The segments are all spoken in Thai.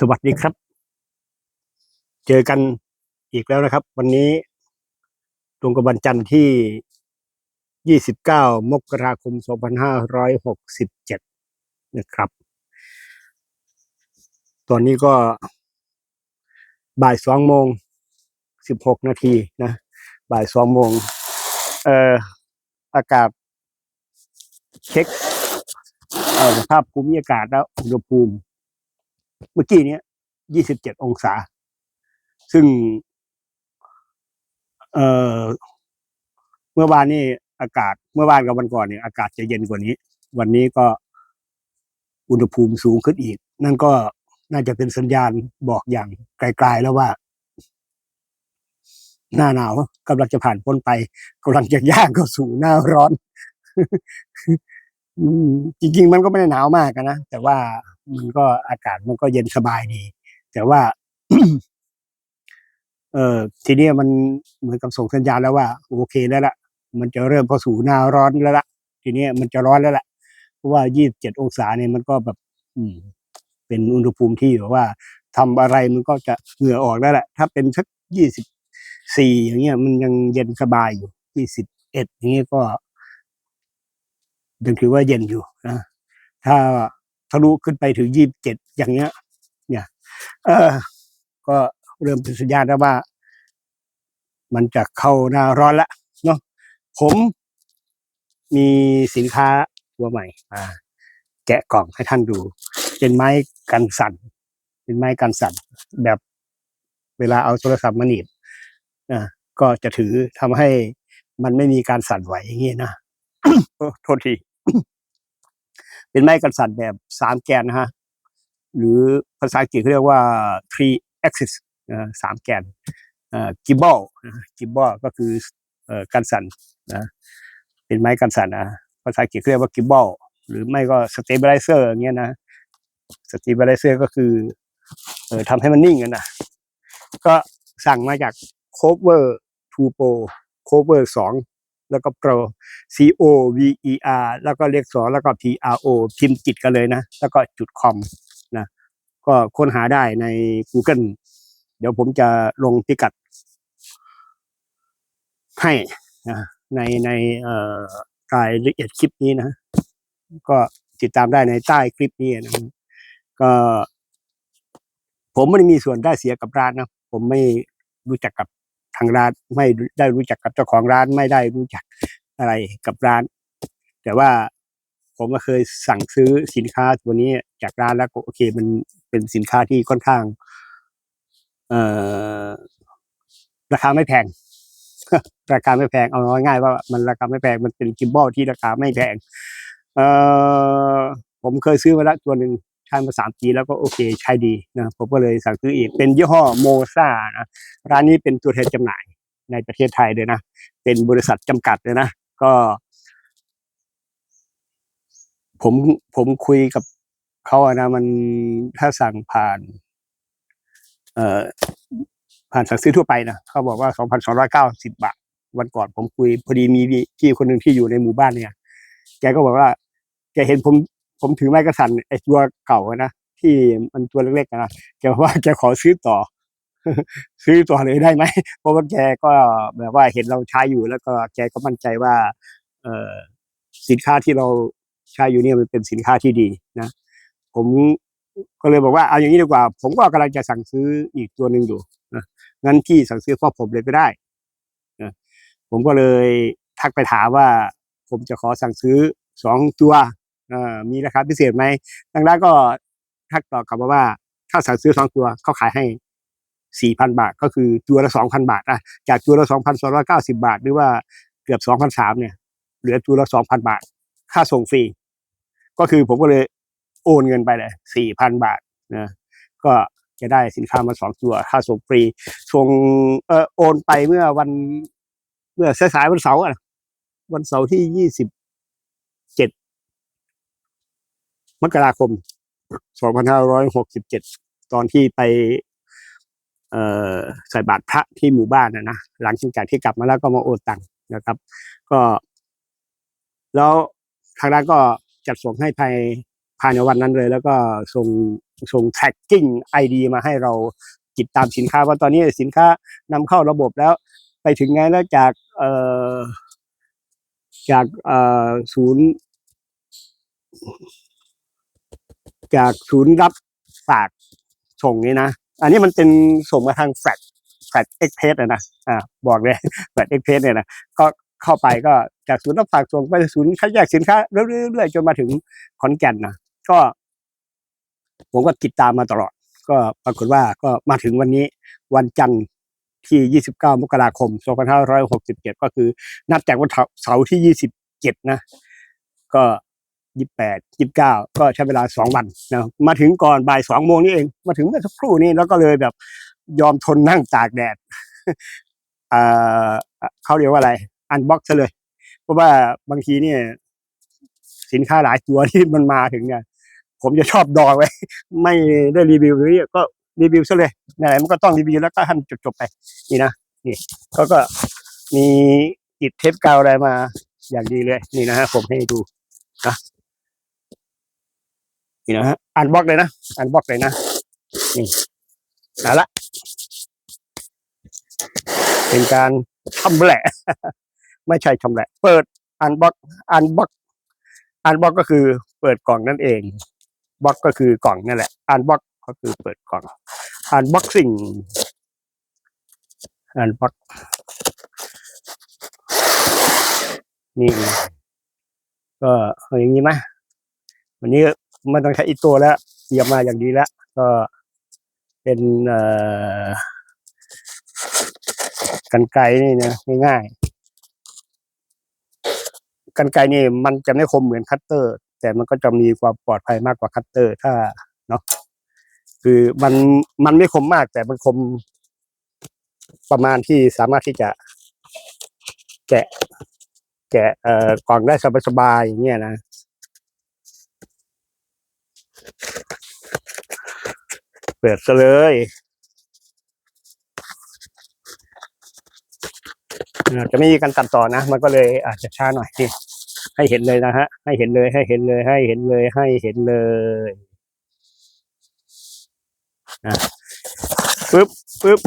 สวัสดีครับ เจอกันอีกแล้วนะครับ วันนี้ตรงกับวันจันทร์ที่ 29 มกราคม 2567 นะครับ ตอนนี้ก็บ่ายสองโมงสิบหกนาทีนะ บ่ายสองโมง เอ่อ อากาศเช็คสภาพภูมิอากาศแล้วอุณหภูมิ เมื่อกี้เนี้ยยี่สิบเจ็ดองศา ซึ่ง เอ่อเมื่อวานนี้อากาศ เมื่อวานกับวันก่อนเนี่ยอากาศจะเย็นกว่านี้ วันนี้ก็อุณหภูมิสูงขึ้นอีก นั่นก็น่าจะเป็นสัญญาณบอกอย่างไกลๆแล้วว่า หน้าหนาวกำลังจะผ่านพ้นไปกำลังจะย่างเข้าสู่หน้าร้อนจริงๆมันก็ไม่ได้หนาวมากนะแต่ว่า มันก็อากาศมันก็เย็นสบายดี แต่ว่า เออทีนี้มันเหมือนกับส่งสัญญาณแล้วว่า โอเคแล้วล่ะ มันจะเริ่มเข้าสู่หน้าร้อนแล้วล่ะ ทีนี้มันจะร้อนแล้วล่ะ เพราะว่า27องศาเนี่ยมันก็แบบ อืม เป็นอุณหภูมิที่แบบว่าทำอะไรมันก็จะเหงื่อออกแล้วแหละถ้าเป็นสัก24อย่างเงี้ย มันยังเย็นสบายอยู่21อย่างเงี้ยก็ยังถือว่าเย็นอยู่นะถ้า ทะลุขึ้นไปถึง27อย่างเงี้ย เนี่ยเออก็เริ่มเป็นสัญญาณแล้วว่า มันจะเข้าหน้าร้อนล้วเนาะผมมีสินค้าตัวใหม่มาแกะกล่องให้ท่านดู เป็นไม้กันสั่น เป็นไม้กันสั่น แบบเวลาเอาโทรศัพท์มาหนีบอ่าก็จะถือทำให้มันไม่มีการสั่นไหวอย่างนี้นะโทษที เป็นไม้กันสั่นแบบสามแกนนะฮะหรือภาษาอังกฤษเขาเรียกว่า three axis อ่าสามแกนอ่า gimbal กิมบอลก็คือเอ่อกันสั่นนะเป็นไม้กันสั่นนะภาษาอังกฤษเรียกว่ากิมบอลหรือไม่ก็ stabilizer อย่างเงี้ยนะ stabilizer ก็คือเอ่อทำให้มันนิ่งกันนะก็สั่งมาจาก cover 2 pro cover 2 แล้วก็ pro c o v e r แล้วก็เลขสองแล้วก็ p r o พิมพ์ติดกันเลยนะ แล้วก็จุด com นะก็ค้นหาได้ใน Google เดี๋ยวผมจะลงพิกัด ให้นะในในรายละเอียดคลิปนี้นะ ก็ติดตามได้ในใต้คลิปนี้นะก็ ผมไม่ได้มีส่วนได้เสียกับร้านนะ ผมไม่รู้จักกับ ทางร้านไม่ได้รู้จักกับเจ้าของร้านไม่ได้รู้จักอะไรกับร้าน แต่ว่าผมก็เคยสั่งซื้อสินค้าตัวนี้จากร้านแล้วก็โอเค มันเป็นสินค้าที่ค่อนข้าง เอ่อราคาไม่แพง ราคาไม่แพงเอาง่ายๆว่ามันราคาไม่แพงมันเป็นกิมบอลที่ราคาไม่แพง เอ่อผมเคยซื้อมาแล้วตัวหนึ่ง ใช้มาสามปีแล้วก็โอเคใช้ดีนะผมก็เลยสั่งซื้ออีก เป็นยี่ห้อโมซานะร้านนี้เป็นตัวแทนจำหน่ายในประเทศไทยเลยนะ เป็นบริษัทจำกัดเลยนะ ก็ ผมผมคุยกับเขาอะนะมันถ้าสั่งผ่าน เอ่อผ่านสั่งซื้อทั่วไปนะเขาบอกว่าสองพันสองร้อยเก้าสิบาท วันก่อนผมคุย พอดีมีพี่คนหนึ่งที่อยู่ในหมู่บ้านเนี่ย แกก็บอกว่าแกเห็นผม ผมถือไม้กระสันไอ้ตัวเก่านะที่มันตัวเล็กๆนะแกบอกว่าแกขอซื้อต่อ ซื้อต่อเลยได้ไหมเพราะว่าแกก็แบบว่าเห็นเราใช้อยู่แล้วก็แกก็มั่นใจว่า เออสินค้าที่เราใช้อยู่เนี่ยมันเป็นสินค้าที่ดีนะ ผมก็เลยบอกว่าเอาอย่างนี้ดีกว่า ผมก็กำลังจะสั่งซื้ออีกตัวหนึ่งอยู่นะงั้นพี่สั่งซื้อพ่อผมเลยก็ได้นะผมก็เลยทักไปถามว่า ผมจะขอสั่งซื้อสองตัว มีราคาพิเศษไหมทางร้านก็ทักตอบกลับมาว่า ถ้าสั่งซื้อสองตัวเขาขายให้สี่พันบาท ก็คือตัวละสองพันบาทอะจากตัวละสองพันสองร้อยเก้าสิบาท หรือว่าเกือบสองพันสามเนี่ย เหลือตัวละสองพันบาท ค่าส่งฟรี ก็คือผมก็เลยโอนเงินไปเลยสี่พันบาทนะก็จะได้สินค้ามาสองตัว ค่าส่งฟรีส่งเออโอนไปเมื่อวัน เมื่อสายๆวันเสาร์อะวันเสาร์ที่ยี่สิบเจ็ด มกราคมสองพันห้าร้อยหกสิบเจ็ดตอนที่ไปเอใส่บาตรพระที่หมู่บ้านนะนะหลังจากที่กลับมาแล้วก็มาโอนตังค์นะครับ ก็ แล้วทางร้านก็จัดส่งให้ภายภายในวันนั้นเลย แล้วก็ส่งส่ง tracking ID มาให้เราติดตามสินค้าว่าตอนนี้สินค้านำเข้าระบบแล้ว ไปถึงไงแล้วจากเอ่อจากเอ่อศูนย์ จากศูนย์รับฝากส่งนี่นะ อันนี้มันเป็นส่งมาทางแฟลตแฟลตเอ็กเพสนะอ่าบอกเลยแฟลตเอ็กเพสเนี่ยนะก็เข้าไปก็จากศูนย์รับฝากส่งไปศูนย์คัดแยกสินค้าเรื่อยๆจนมาถึงขอนแก่นนะก็ ผมก็ติดตามมาตลอด ก็ปรากฏว่าก็มาถึงวันนี้วันจันทร์ที่ 29 มกราคม 2567 ก็คือ นับจากวันเสาร์ที่ 27 นะ ก็ 28 29ก็ใช้เวลา2วันนะมาถึงก่อนบ่าย2โมงนี่เอง มาถึงเมื่อสักครู่นี้แล้วก็เลยแบบยอมทนนั่งตากแดดอ่าเขาเรียกว่าอะไร อันบ็อกซ์เลย เพราะว่าบางทีเนี่ย สินค้าหลายตัวที่มันมาถึงเนี่ยผมจะชอบดองไว้ ไม่ได้รีวิวเลยก็รีวิวซะเลยไหนๆมันก็ต้องรีวิวแล้วก็ให้มันจบๆไป นี่นะนี่เขาก็มีติดเทปกาวอะไรมาอย่างดีเลย นี่นะฮะผมให้ดูนะ นี่นะฮะอ่านบล็อกเลยนะอ่านบล็อกเลยนะนี่เอาละเป็นการชำแหละ ไม่ใช่ชำแหละ เปิดอันบล็อกอันบล็อกอันบล็อกก็คือเปิดกล่องนั่นเองบล็อกก็คือกล่องนั่นแหละอันบล็อกก็คือเปิดกล่องอันบล็อกซิ่งอันบล็อกนี่ก็อาอย่างนี้ไหมวันนี้ ไม่ต้องใช้อีกตัวแล้วเตรียมมาอย่างดีแล้ว ก็เป็นกันไกนี่นะง่ายๆกันไกนี่มันจะไม่คมเหมือนคัตเตอร์ แต่มันก็จะมีความปลอดภัยมากกว่าคัตเตอร์ ถ้าเนาะคือมันมันไม่คมมาก แต่มันคมประมาณที่สามารถที่จะแกะ แกะเอ่อกล่องได้สบายๆอย่างเงี้ยนะ เปิดซะเลยจะไม่มีการตัดต่อนะ มันก็เลยอาจจะช้าหน่อยนี่ให้เห็นเลยนะฮะ ให้เห็นเลยให้เห็นเลย ให้เห็นเลย ให้เห็นเลยนะปึ๊บปึ๊บ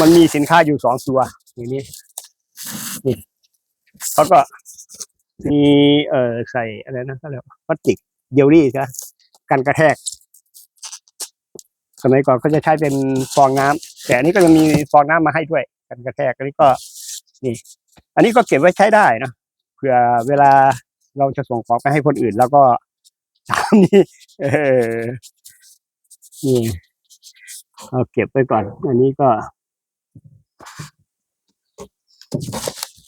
มันมีสินค้าอยู่สองตัวอย่างนี้นี่เขาก็มีเอ่อใส่อะไรนะก็เรียกว่าพลาสติก เยลลี่ใช่ไหมกันกระแทก สมัยก่อนก็จะใช้เป็นฟองน้ำแต่อันนี้ก็ยังมีฟองน้ำมาให้ด้วย กันกระแทกอันนี้ก็นี่ อันนี้ก็เก็บไว้ใช้ได้นะเผื่อเวลาเราจะส่งของไปให้คนอื่น แล้วก็ตามนี้เออนี่เอาเก็บไว้ก่อน อันนี้ก็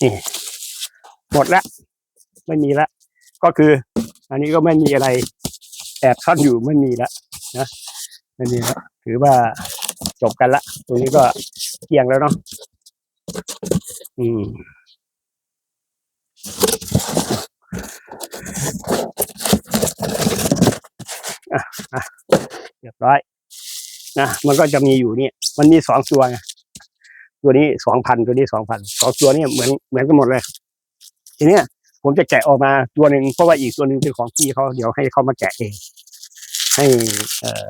นี่หมดละ ไม่มีละ ก็คือ อันนี้ก็ไม่มีอะไรแอบซ่อนอยู่ไม่มีละนะไม่มีละถือว่าจบกันละตรงนี้ก็เกลียงแล้วเนาะอืมอะอะเรียบร้อยนะมันก็จะมีอยู่เนี่ย มันมีสองตัวไงตัวนี้สองพันตัวนี้สองพันสองตัวนี้เหมือนเหมือนกันหมดเลย ทีเนี้ย ผมจะแกะออกมาตัวหนึ่งเพราะว่าอีกตัวหนึ่งเป็นของพี่เขาเดี๋ยวให้เขามาแกะเอง ให้ เออ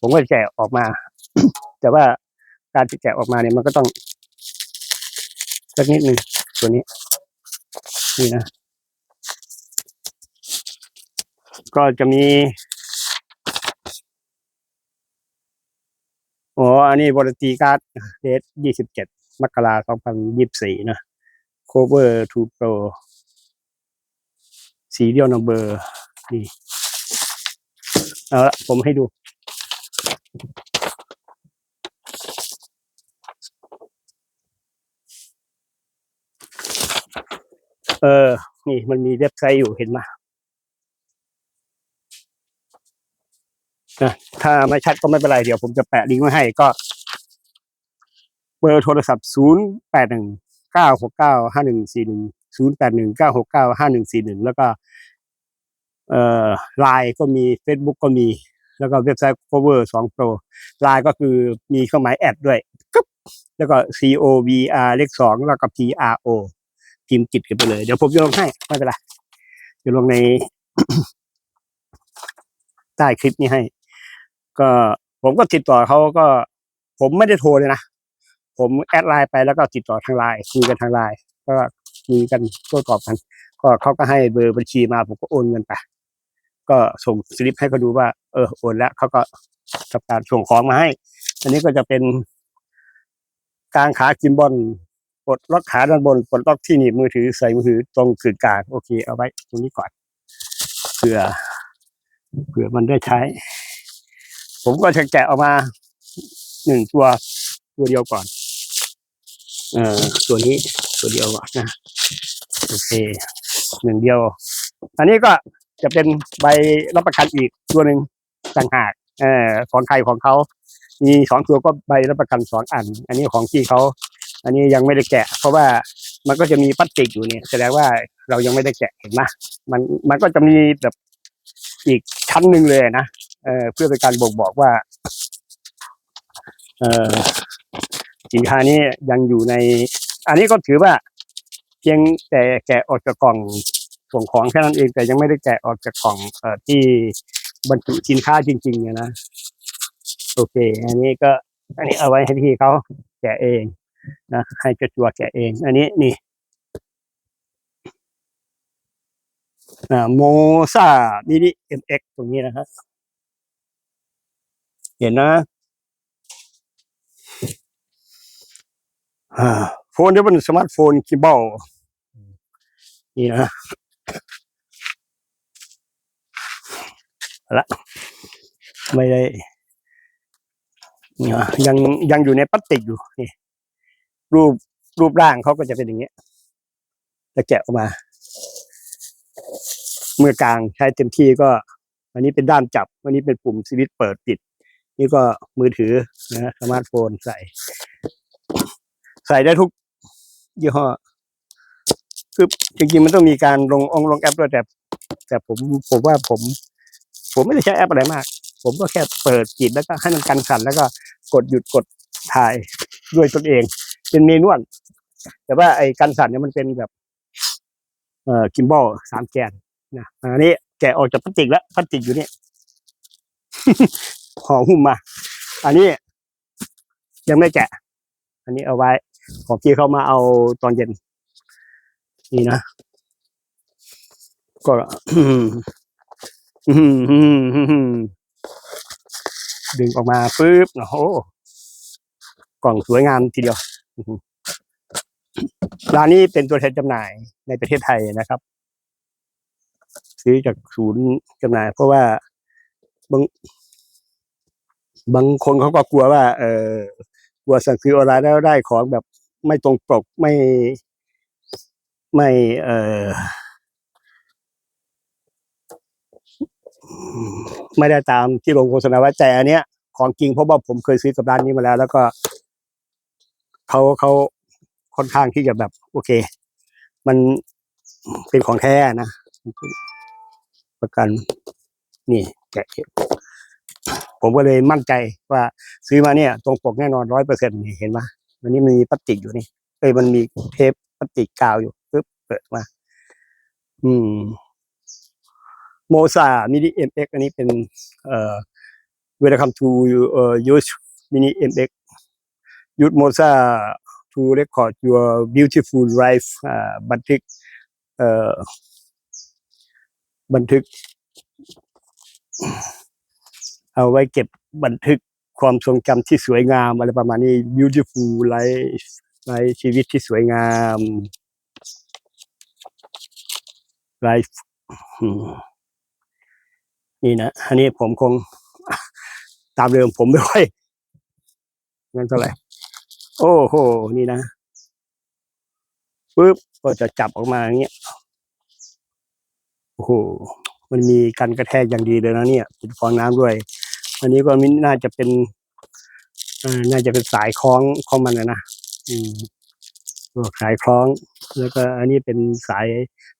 ผมก็จะแกะออกมา แต่ว่าการที่แกะออกมาเนี่ยมันก็ต้องสักนิดหนึ่งตัวนี้ นี่นะ ก็จะมีอ๋ออันนี้บริตีการ์ดเดทยี่สิบเจ็ดมกราสองพันยี่สิบสี่นะ cover to pro serial number นี่เอาละผมให้ดูเออ นี่มันมีเว็บไซต์อยู่เห็นไหมนะถ้าไม่ชัดก็ไม่เป็นไร เดี๋ยวผมจะแปะลิงก์ไว้ให้ก็ เบอร์โทรศัพท์ 0 8 1 9 6 9 5 1 4 1 0 8 1 9 6 9 5 1 4 1 แล้วก็เอ่อไลน์ก็มี Facebook ก็มี แล้วก็เว็บไซต์ cover 2 pro ไลน์ก็คือมีเครื่องหมายแอดด้วยกึ๊บแล้วก็ c o v r เลขสองแล้วก็ p r o พิมพ์จิตกันไปเลย เดี๋ยวผมจะลงให้ ไม่เป็นไรจะลงใน ใต้คลิปนี้ให้ ก็ผมก็ติดต่อเขาก็ ผมไม่ได้โทรเลยนะ ผมแอดไลน์ไปแล้วก็ติดต่อทางไลน์คุยกันทางไลน์ก็ คุยกันโต้ตอบกัน ก็เขาก็ให้เบอร์บัญชีมาผมก็โอนเงินไป ก็ส่งสลิปให้เขาดูว่า เออโอนแล้วเขาก็ทำการส่งของมาให้ อันนี้ก็จะเป็นกลางขากิมบอลปลดล็อกขาด้านบนปลดล็อกที่หนีบมือถือใส่มือถือตรงกึ่งกลางโอเคเอาไว้ตรงนี้ก่อนเผื่อเผื่อมันได้ใช้ ผมก็จะแกะออกมาหนึ่งตัวตัวเดียวก่อน เอ่อตัวนี้ ตัวเดียวก่อนนะโอเคหนึ่งเดียว อันนี้ก็จะเป็นใบรับประกันอีกตัวหนึ่งต่างหากเอ่อของใครของเขามีสองตัวก็ใบรับประกันสองอัน อันนี้ของที่เขาอันนี้ยังไม่ได้แกะ เพราะว่ามันก็จะมีพลาสติกอยู่เนี่ยแสดงว่าเรายังไม่ได้แกะเห็นไหมมันมันก็จะมีแบบอีกชั้นหนึ่งเลยนะเอ่อเพื่อเป็นการบ่งบอกว่าเอ่อสินค้านี้ยังอยู่ใน อันนี้ก็ถือว่าเพียงแต่แกะออกจากกล่องส่งของแค่นั้นเองแต่ยังไม่ได้แกะออกจากกล่องเอ่อที่บรรจุสินค้าจริงๆเนี่ยนะโอเค อันนี้ก็ อันนี้เอาไว้ให้พี่เขาแกะเองนะให้จ้าตัวแกะเอง อันนี้นี่อ่าโมซามินิเอ็มเอ็กตรงนี้นะครับเห็นนะอ่า โฟนที่เป็นสมาร์ทโฟนคีย์บอร์ดนี่นะละไม่ได้ยยังยังอยู่ในพลาสติกอยู่นี่รูปรูปร่างเขาก็จะเป็นอย่างเงี้ยจะแกะออกมา เมื่อกลางใช้เต็มที่ก็ อันนี้เป็นด้ามจับ อันนี้เป็นปุ่มสวิตช์เปิดปิด นี่ก็มือถือนะสมาร์ทโฟนใส่ ใส่ได้ทุก ยี่ห้อคือจริงๆมันต้องมีการลงองลงแอปด้วยแต่แต่ผมผมว่าผม ผมไม่ได้ใช้แอปอะไรมาก ผมก็แค่เปิดจิตแล้วก็ให้มันกันสั่นแล้วก็กดหยุดกดถ่ายด้วยตนเอง เป็นเมนวลแต่ว่าไอ้กันสั่นเนี่ยมันเป็นแบบ เอ่อกิมบอลสามแกนนะอันนี้แกะออกจากพลาสติกแล้วพลาสติกอยู่นี่ห่อหุ้มมา อันนี้ยังไม่แกะ อันนี้เอาไว้ ของพี่เขามาเอาตอนเย็น นี่นะ ก็ดึงออกมาปุ๊บโอ้โหกล่องสวยงามทีเดียวร้านนี้เป็นตัวแทนจำหน่ายในประเทศไทยนะครับ ซื้อจากศูนย์จำหน่าย เพราะว่าบางบางคนเขาก็กลัวว่า เออ กลัวสั่งซื้อออนไลน์แล้วได้ของแบบไม่ตรงปกไม่ไม่เออไม่ได้ตามที่ลงโฆษณาไว้แต่อันเนี้ย ของจริงเพราะว่าผมเคยซื้อกับร้านนี้มาแล้ว แล้วก็เขาเขาค่อนข้างที่จะแบบ โอเค มันเป็นของแท้นะ ประกัน นี่แกะ ผมก็เลยมั่นใจว่าซื้อมาเนี่ยตรงปกแน่นอนร้อยเปอร์เซ็นต์เห็นไหมวันนี้มันมีพลาสติกอยู่นี่เอ้ยมันมีเทปพลาสติกกาวอยู่ปึ๊บเปิดมา อืมโมซามินิเอ็มเอ็กอันนี้เป็นเอ่อ Welcome to uh, use Mini MX. Use Moza to record your beautiful life บันทึกบันทึก เอาไว้เก็บบันทึกความทรงจำที่สวยงามอะไรประมาณนี้ beautiful life ไลฟ์ชีวิตที่สวยงาม life นี่นะ อันนี้ผมคงตามเดิมผมไม่ค่อยงั้นเท่าไหร่ โอ้โห นี่นะปุ๊บก็จะจับออกมาอย่างเงี้ย โอ้โห มันมีกันกระแทกอย่างดีเลยนะเนี่ย เป็นฟองน้ำด้วย อันนี้ก็มิน่าจะเป็นอน่าจะเป็นสายคล้องของมันนะนะอืมตัวสายคล้อง แล้วก็อันนี้เป็นสาย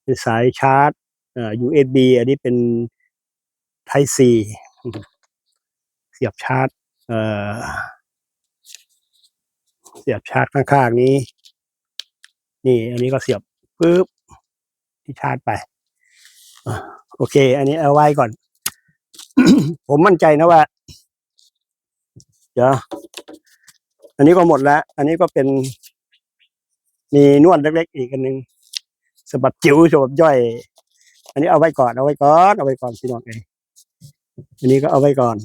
เป็นสายชาร์จเอ่อ USB อันนี้เป็น Type C เสียบชาร์จเอ่อเสียบชาร์จข้างๆนี้ นี่ อันนี้ก็เสียบปุ๊บที่ชาร์จไปอโอเค อันนี้เอาไว้ก่อน ผมมั่นใจนะว่า เดี๋ยวอันนี้ก็หมดแล้ว อันนี้ก็เป็น มีนวดเล็กๆอีกอันหนึ่งสบัดจิ๋วสบัดย่อย อันนี้เอาไว้ก่อนเอาไว้ก่อนเอาไว้ก่อนพี่น้องเองอันนี้ก็เอาไว้ก่อน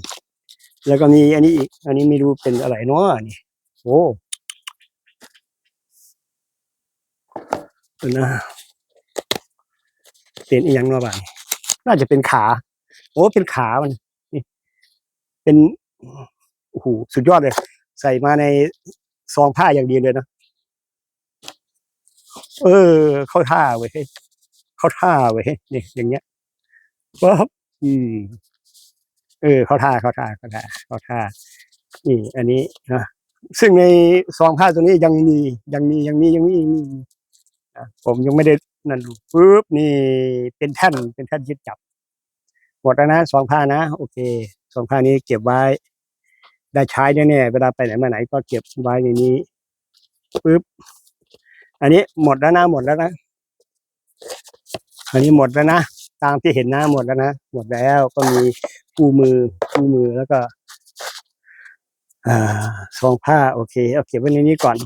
แล้วก็มีอันนี้อีก อันนี้ไม่รู้เป็นอะไรเนาะนี่โอ้เดี๋ยวนะเป็นอีกอย่างนาะบ้างน่าจะเป็นขา อ้เป็นขามันนี่เป็นโอ้โหสุดยอดเลย ใส่มาในซองผ้าอย่างดีเลยนะเออ เข้าท่าเว้ยเข้าท่าเว้ยนี่อย่างเงี้ยป๊บอืม เออ เข้าท่าเข้าท่าเข้าท่าเข้าท่านี่อันนี้นะซึ่งในซองผ้าตัวนี้ยังมียังมียังมียังมียังมีอะผมยังไม่ได้นั่นดูปุ๊บนี่เป็นแท่นเป็นแท่นยึดจับ หมดแล้วนะซองผ้านะ โอเคซองผ้านี้เก็บไว้ ได้ใช้แน่ๆเวลาไปไหนมาไหนก็เก็บไว้ในนี้ปุ๊บอันนี้หมดแล้วนะหมดแล้วนะอันนี้หมดแล้วนะตามที่เห็นนะหมดแล้วนะหมดแล้วก็มีคู่มือคู่มือแล้วก็อ่าซองผ้าโอเคเอาเก็บไว้ในนี้ก่อน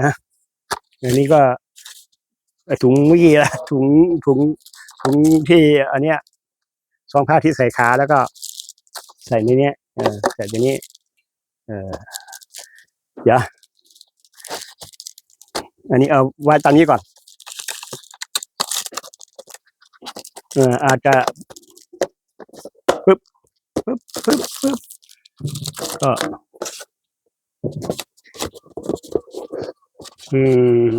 นะอันนี้ก็ถุงเมื่อกี้ละถุงถุงถุงที่อันเนี้ย ซองผ้าที่ใส่ขาแล้วก็ ใส่ในนี้เออใส่ในนี้ เออเดี๋ยวอันนี้เอาไว้ตามนี้ก่อน เอออาจจะปึ๊บปึ๊บปึ๊บปึ๊บก็อืม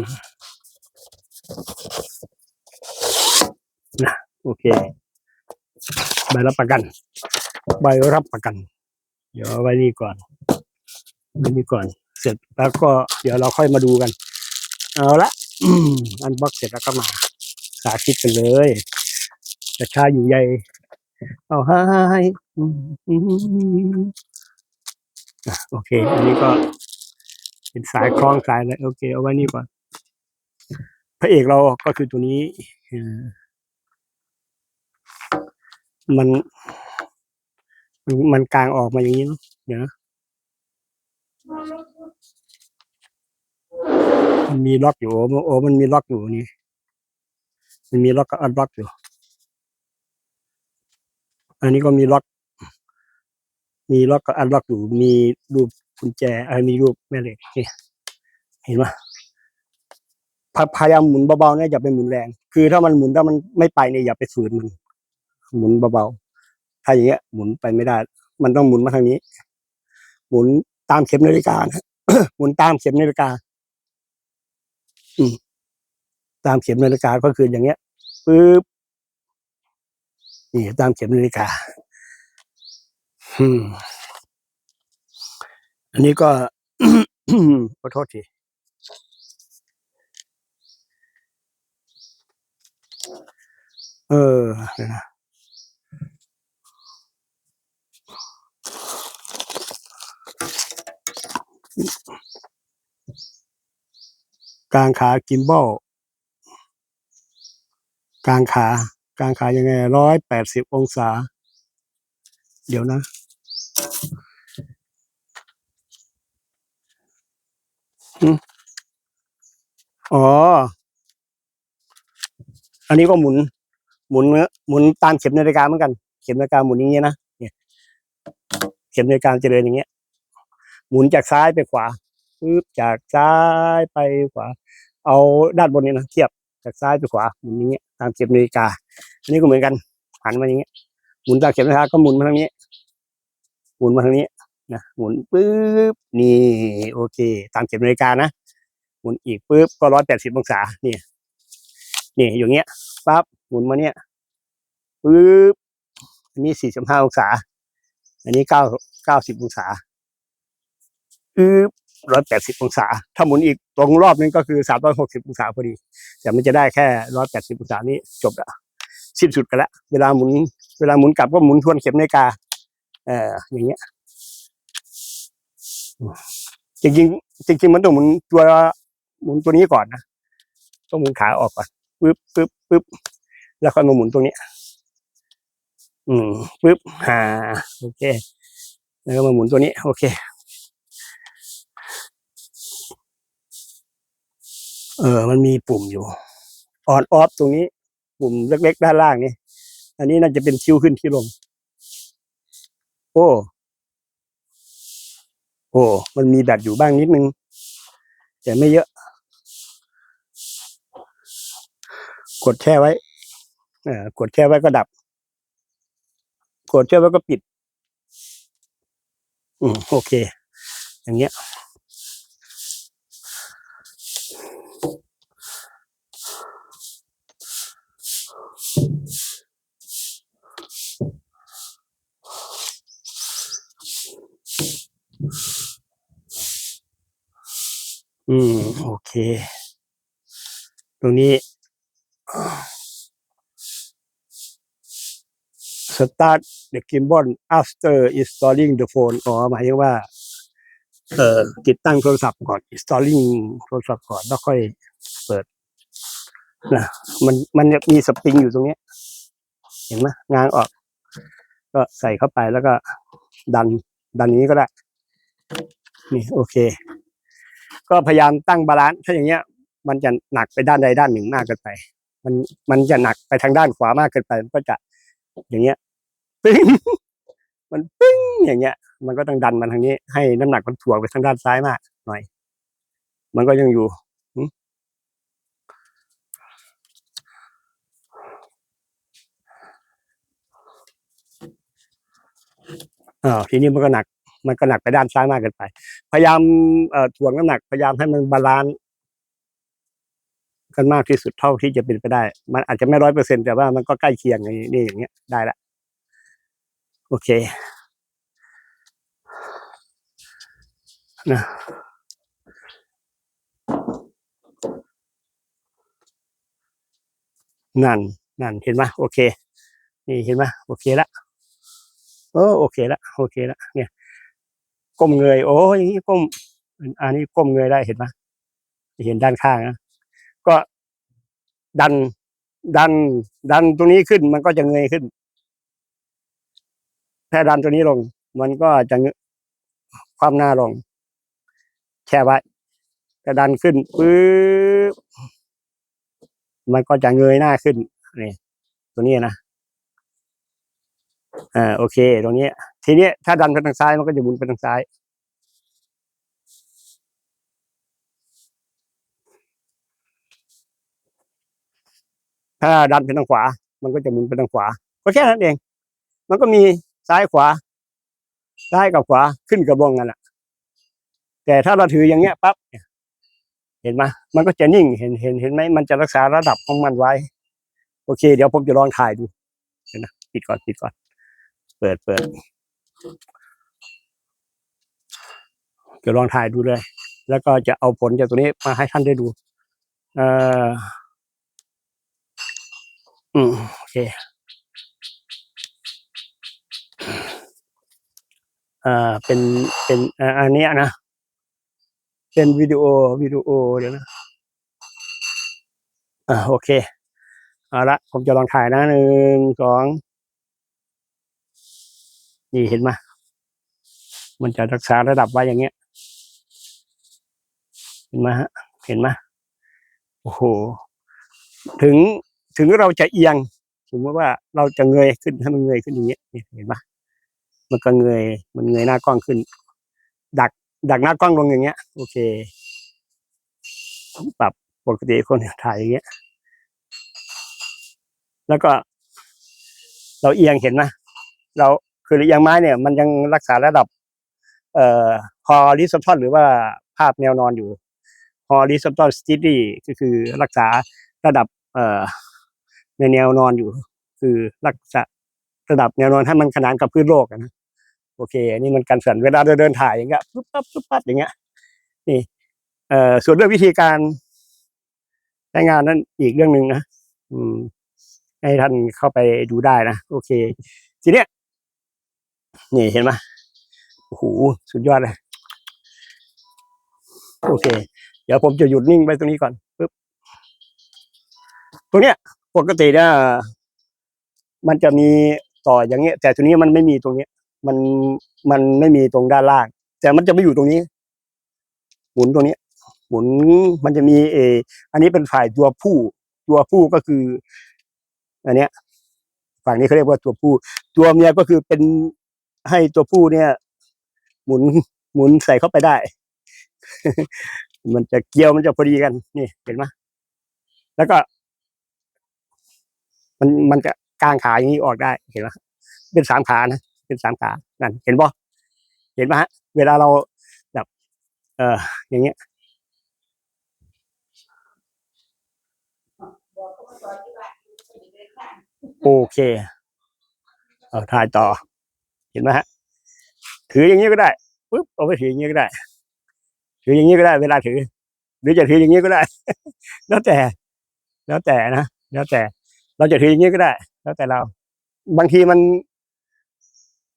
นะโอเค ใบรับประกัน ใบรับประกัน เดี๋ยวไว้นี่ก่อนไว้นี่ก่อน เสร็จแล้วก็เดี๋ยวเราค่อยมาดูกัน เอาละอันบ็อกเสร็จแล้วก็มาสาธิตกันเลยจะชาอยู่ใหญ่เอาให้โอเค อันนี้ก็เป็นสายคล้องสายเลยโอเค เอาไว้นี่ก่อนพระเอกเราก็คือตัวนี้เออ มัน มันกลางออกมาอย่างนี้เนอะเดี๋ยวนะมันมีล็อกอยู่โอ้โอ้มันมีล็อกอยู่นี่ มันมีล็อกกับอันล็อกอยู่ อันนี้ก็มีล็อก มีล็อกกับอันล็อกอยู่ มีรูปกุญแจเออมีรูปแม่เหล็กนี่เห็นไหมพยพยายามหมุนเบาๆเนี่ยอย่าไปหมุนแรง คือถ้ามันหมุนถ้ามันไม่ไปเนี่ยอย่าไปฝืนมัน หมุนเบาๆถ้าอย่างเงี้ยหมุนไปไม่ได้ มันต้องหมุนมาทางนี้ หมุนตามเข็มนาฬิกานะหมุนตามเข็มนาฬิกา อืมตามเข็มนาฬิกาก็คืออย่างเงี้ยปึ๊บนี่ตามเข็มนาฬิกาอืมอันนี้ก็ขอโทษทีเออนะ กลางขากิมบอลกลางขากลางขายังไงร้อยแปดสิบองศา เดี๋ยวนะ อ๋อ อันนี้ก็หมุน หมุนเนื้อหมุนตามเข็มนาฬิกาเหมือนกัน เข็มนาฬิกาหมุนอย่างเงี้ยนะเนี่ยเข็มนาฬิกาจะเดินอย่างเงี้ย หมุนจากซ้ายไปขวาปึ๊บจากซ้ายไปขวา เอาด้านบนนี้นะเทียบจากซ้ายไปขวาหมุนอย่างเงี้ยตามเข็มนาฬิกา อันนี้ก็เหมือนกันหันมาอย่างเงี้ยหมุนตามเข็มนาฬิกาก็หมุนมาทางนี้ หมุนมาทางนี้นะหมุนปึ๊บนี่โอเค ตามเข็มนาฬิกานะหมุนอีกปุ๊บก็ร้อยแปดสิบองศานี่นี่อย่างเงี้ยปั๊บหมุนมาเนี่ยปุ๊บอันนี้สี่สิบห้าองศา อันนี้เก้าเก้าสิบองศา ปุ๊บร้อยแปดสิบองศา ถ้าหมุนอีกตรงรอบนึงก็คือสามร้อยหกสิบองศาพอดี แต่มันจะได้แค่ร้อยแปดสิบองศานี้จบละสิ้นสุดกันละเวลาหมุน เวลาหมุนกลับก็หมุนทวนเข็มนาฬิกา เอ่ออย่างเงี้ย จริงๆจริงมันต้องหมุนตัวหมุนตัวนี้ก่อนนะต้องหมุนขาออกก่อนปึ๊บปึ๊บปึ๊บแล้วค่อยมาหมุนตรงนี้ อืมปึ๊บหาโอเค แล้วก็มาหมุนตัวนี้ โอเค เออ มันมีปุ่มอยู่ออนออฟตรงนี้ ปุ่มเล็กๆ ด้านล่างนี่อันนี้น่าจะเป็นคิวขึ้นที่ลง โอ้ โอ้ มันมีแบตอยู่บ้างนิดนึง แต่ไม่เยอะ กดแช่ไว้เออกดแช่ไว้ก็ดับ กดแช่ไว้ก็ปิด อืมโอเค อย่างเงี้ย อืม โอเค ตรงนี้ start the gimbal after installing the phone อ๋อหมายถึงว่า เอ่อติดตั้งโทรศัพท์ก่อน installing โทรศัพท์ก่อนแล้วค่อยเปิดนะมันมันจะมีสปริงอยู่ตรงนี้ เห็นไหมงานออก ก็ใส่เข้าไปแล้วก็ดัน ดันนี้ก็ได้ นี่โอเค ก็พยายามตั้งบาลานซ์ถ้าอย่างเงี้ย มันจะหนักไปด้านใดด้านหนึ่งมากเกินไป มันมันจะหนักไปทางด้านขวามากเกินไป มันก็จะอย่างเงี้ยปึ้งมันปึ้งอย่างเงี้ย มันก็ต้องดันมันทางนี้ ให้น้ำหนักมันถ่วงไปทางด้านซ้ายมากหน่อย มันก็ยังอยู่อ่าทีนี้มันก็หนัก มันก็หนักไปด้านซ้ายมากเกินไป พยายามเอ่อถ่วงน้ำหนักพยายามให้มันบาลานซ์กันมากที่สุดเท่าที่จะเป็นไปได้ มันอาจจะไม่ร้อยเปอร์เซ็นแต่ว่ามันก็ใกล้เคียงนี้นี่อย่างเงี้ยได้ละโอเคนะนั่น นั่น เห็นไหมโอเค นี่เห็นไหมโอเคละโอ้โอเคละ โอเคละ เนี่ย ก้มเงย โอ้ยอย่างนี้ก้ม อันนี้ก้มเงยได้เห็นไหมเห็นด้านข้างนะก็ดัน ดัน ดันตรงนี้ขึ้น มันก็จะเงยขึ้น ถ้าดันตัวนี้ลง มันก็จะความหน้าลง แช่ไว้ถ้าดันขึ้นปึ๊บมันก็จะเงยหน้าขึ้นนี่ตัวนี้นะอ่าโอเค ตรงนี้ ทีนี้ถ้าดันไปทางซ้ายมันก็จะหมุนไปทางซ้าย ถ้าดันไปทางขวา มันก็จะหมุนไปทางขวา ก็แค่นั้นเอง มันก็มีซ้ายขวา ซ้ายกับขวาขึ้นกับลงกันแหละแต่ถ้าเราถืออย่างเงี้ยปั๊บเนี่ยเห็นไหมมันก็จะนิ่งเห็นเห็นเห็นไหมมันจะรักษาระดับของมันไว้ โอเค เดี๋ยวผมจะลองถ่ายดูเดี๋ยวนะปิดก่อนปิดก่อน เปิดเปิด จะลองถ่ายดูเลย แล้วก็จะเอาผลจากตัวนี้มาให้ท่านได้ดู เอ่อ อืมโอเคอ่าเป็นเป็นอ่าอันนี้นะ เป็นวิดีโอวิดีโอเดี๋ยวนะอ่าโอเค เอาละ ผมจะลองถ่ายนะหนึ่งสอง นี่เห็นไหมมันจะรักษาระดับไว้อย่างเงี้ย เห็นไหมฮะ เห็นไหมโอ้โห ถึงถึงเราจะเอียงสมมติว่าเราจะเงยขึ้นให้มันเงยขึ้นอย่างเงี้ยเห็นไหมมันก็เงย มันเงยหน้ากล้องขึ้น ดัก ดักหน้ากล้องลงอย่างเงี้ย โอเคปรับปกติคนถ่ายอย่างเงี้ย แล้วก็ เราเอียงเห็นไหมเรา คือเอียงไม้เนี่ยมันยังรักษาระดับ เอ่อ horizontal หรือว่าภาพแนวนอนอยู่ horizontal steady ก็คือรักษาระดับ เอ่อในแนวนอนอยู่ คือรักษาระดับแนวนอนให้มันขนานกับพื้นโลกนะโอเคนนี้มันกันสั่นเวลาเราเดินถ่ายอย่างเงี้ยปุ๊บปั๊บปุ๊บปั๊บอย่างเงี้ยนี่เอ่อส่วนเรื่องวิธีการใช้งานนั้นอีกเรื่องหนึ่งนะอืมให้ท่านเข้าไปดูได้นะโอเค ทีเนี้ย นี่เห็นไหมโอ้โหสุดยอดเลยโอเค เดี๋ยวผมจะหยุดนิ่งไว้ตรงนี้ก่อนปึ๊บตรงเนี้ยปกติเนี่ยมันจะมีต่ออย่างเงี้ย แต่ตัวนี้มันไม่มีตรงเนี้ย มันมันไม่มีตรงด้านล่าง แต่มันจะไม่อยู่ตรงนี้ หมุนตรงนี้หมุนมันจะมีเอออันนี้เป็นฝ่ายตัวผู้ ตัวผู้ก็คือ อันเนี้ย ฝั่งนี้เขาเรียกว่าตัวผู้ ตัวเมียก็คือเป็น ให้ตัวผู้เนี่ย หมุนหมุนใส่เข้าไปได้ มันจะเกี่ยวมันจะพอดีกัน นี่เห็นไหมแล้วก็ มันมันจะกางขาอย่างนี้ออกได้เห็นไหมเป็นสามขานะเป็นสามขานั่นเห็นป่เห็นไหมฮะ เวลาเราแบบ เอออย่างเงี้ยโอเค เอาถ่ายต่อ เห็นไหมฮะ ถืออย่างนี้ก็ได้ปุ๊บเอาไปถืออย่างนี้ก็ได้ ถืออย่างนี้ก็ได้ เวลาถือ หรือจะถืออย่างนี้ก็ได้ แล้วแต่ แล้วแต่นะ แล้วแต่ เราจะถืออย่างนี้ก็ได้ แล้วแต่เรา บางทีมัน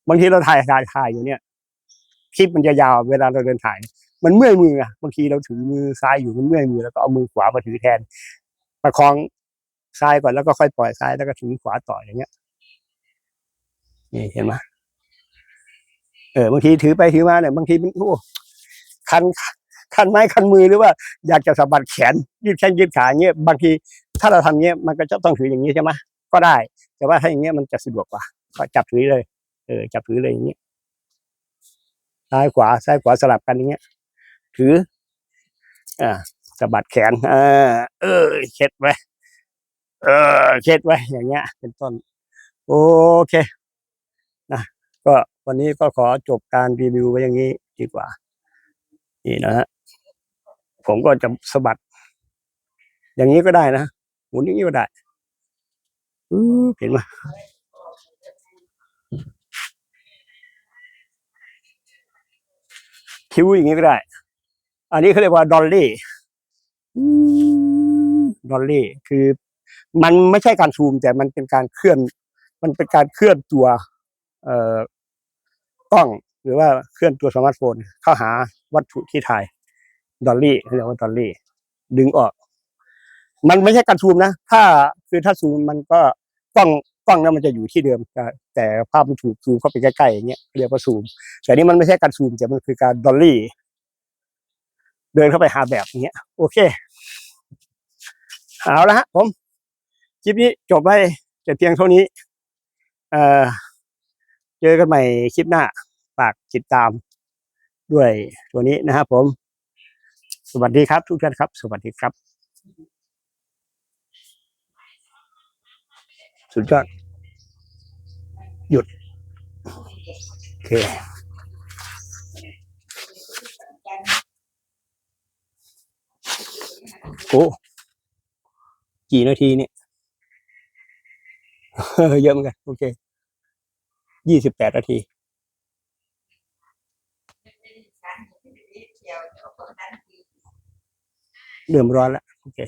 บางทีเราถ่ายถ่ายถ่ายอยู่เนี่ย คลิปมันจะยาว เวลาเราเดินถ่าย มันเมื่อยมืออะบางทีเราถือมือซ้ายอยู่มันเมื่อยมือแล้วก็เอามือขวามาถือแทน ประคองซ้ายก่อนแล้วก็ค่อยปล่อยซ้ายแล้วก็ถือขวาต่ออย่างเงี้ย นี่เห็นไหม เออบางทีถือไปถือมาเนี่ยบางทีมันโอ้คันคันไม้คันมือหรือว่าอยากจะสะบัดแขนยืดแขนยืดขาเงี้ยบางทีถ้าเราทำเงี้ยมันก็จะต้องถืออย่างนี้ใช่ไหมก็ได้ แต่ว่าถ้าอย่างเงี้ยมันจะสะดวกกว่า ก็จับถือเลย เออ จับถือเลยอย่างเงี้ยซ้ายขวาซ้ายขวาสลับกันอย่างเงี้ย ถือ อ่าสะบัดแขนเออเออเช็ดไว้เออเช็ดไว้อย่างเงี้ย เป็นต้น โอเคนะก็ วันนี้ก็ขอจบการรีวิวไว้อย่างนี้ดีกว่า นี่นะฮะผมก็จะสะบัด อย่างนี้ก็ได้นะหมุนอย่างนี้ก็ได้อืเห็นไหมคิ้วอย่างนี้ก็ได้ อันนี้เขาเรียกว่าดอลลี่ดอลลี่คือมันไม่ใช่การซูมแต่มันเป็นการเคลื่อน มันเป็นการเคลื่อนตัว เอ่อ กล้องหรือว่าเคลื่อนตัวสมาร์ทโฟน เข้าหาวัตถุที่ถ่ายดอลลี่เขาเรียกว่าดอลลี่ ดึงออก มันไม่ใช่การซูมนะ ถ้าคือถ้าซูมมันก็กล้องกล้องนั้นมันจะอยู่ที่เดิม แต่ภาพมันถูกซูมเข้าไปใกล้ๆอย่างเงี้ยเรียกว่าซูม แต่นี่มันไม่ใช่การซูมแต่มันคือการดอลลี่ เดินเข้าไปหาแบบอย่างเงี้ย โอเคเอาละฮะผมคลิปนี้จบไปแต่เพียงเท่านี้ เอ่อ เจอกันใหม่คลิปหน้าฝากติดตามด้วยตัวนี้นะครับผม สวัสดีครับทุกท่านครับ สวัสดีครับ สุดยอดหยุด โอเคโอ้กี่นาทีเนี่ย เยอะเหมือนกัน โอเค ยี่สิบแปดนาทีเริ่มร้อนแล้ว โอเค